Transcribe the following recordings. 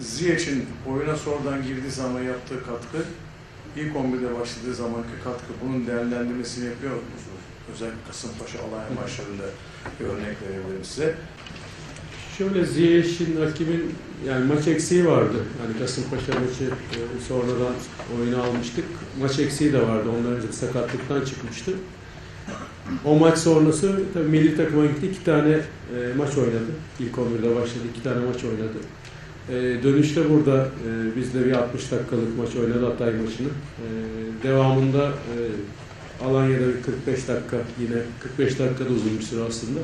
Ziyech'in oyuna sonradan girdiği zaman yaptığı katkı, ilk 11'de başladığı zamanki katkı, bunun değerlendirmesini yapıyor musunuz? Özellikle Kasımpaşa Alanya maçlarında bir örnek verebilirim size. Şöyle Ziyech'in rakibin yani maç eksiği vardı. Yani Kasımpaşa maçı e, sonradan oyuna almıştık. Maç eksiği de vardı. Ondan önce sakatlıktan çıkmıştı. O maç sonrası tabii milli takıma gitti. iki tane e, maç oynadı. İlk 11'de başladı. iki tane maç oynadı. E, dönüşte burada e, bizde bir 60 dakikalık maç oynadı Hatay maçını. E, devamında e, Alanya'da bir 45 dakika yine 45 dakika da uzun bir süre aslında.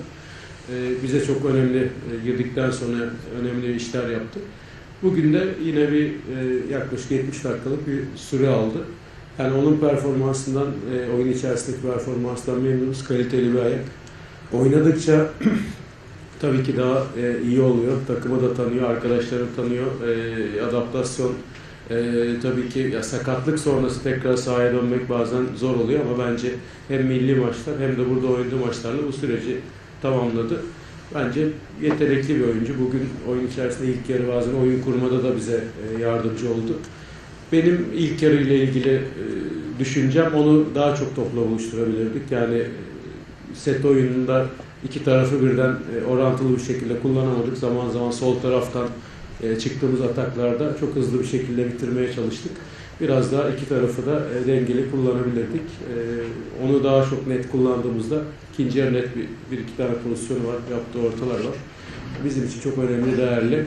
E, bize çok önemli e, girdikten sonra önemli işler yaptı. Bugün de yine bir e, yaklaşık 70 dakikalık bir süre aldı. Yani onun performansından, e, oyun içerisindeki performansından memnunuz. Kaliteli bir ayak. Oynadıkça tabii ki daha e, iyi oluyor. Takımı da tanıyor, arkadaşlarını tanıyor. E, adaptasyon e, tabii ki ya sakatlık sonrası tekrar sahaya dönmek bazen zor oluyor ama bence hem milli maçlar hem de burada oynadığı maçlarla bu süreci tamamladı. Bence yetenekli bir oyuncu. Bugün oyun içerisinde ilk yarı bazen oyun kurmada da bize e, yardımcı oldu. Benim ilk yarı ile ilgili e, düşüncem onu daha çok topla buluşturabilirdik. Yani e, set oyununda iki tarafı birden e, orantılı bir şekilde kullanamadık. Zaman zaman sol taraftan e, çıktığımız ataklarda çok hızlı bir şekilde bitirmeye çalıştık. Biraz daha iki tarafı da e, dengeli kullanabilirdik. E, onu daha çok net kullandığımızda ikinci yarı net bir, bir iki tane pozisyonu var, yaptığı ortalar var. Bizim için çok önemli, değerli.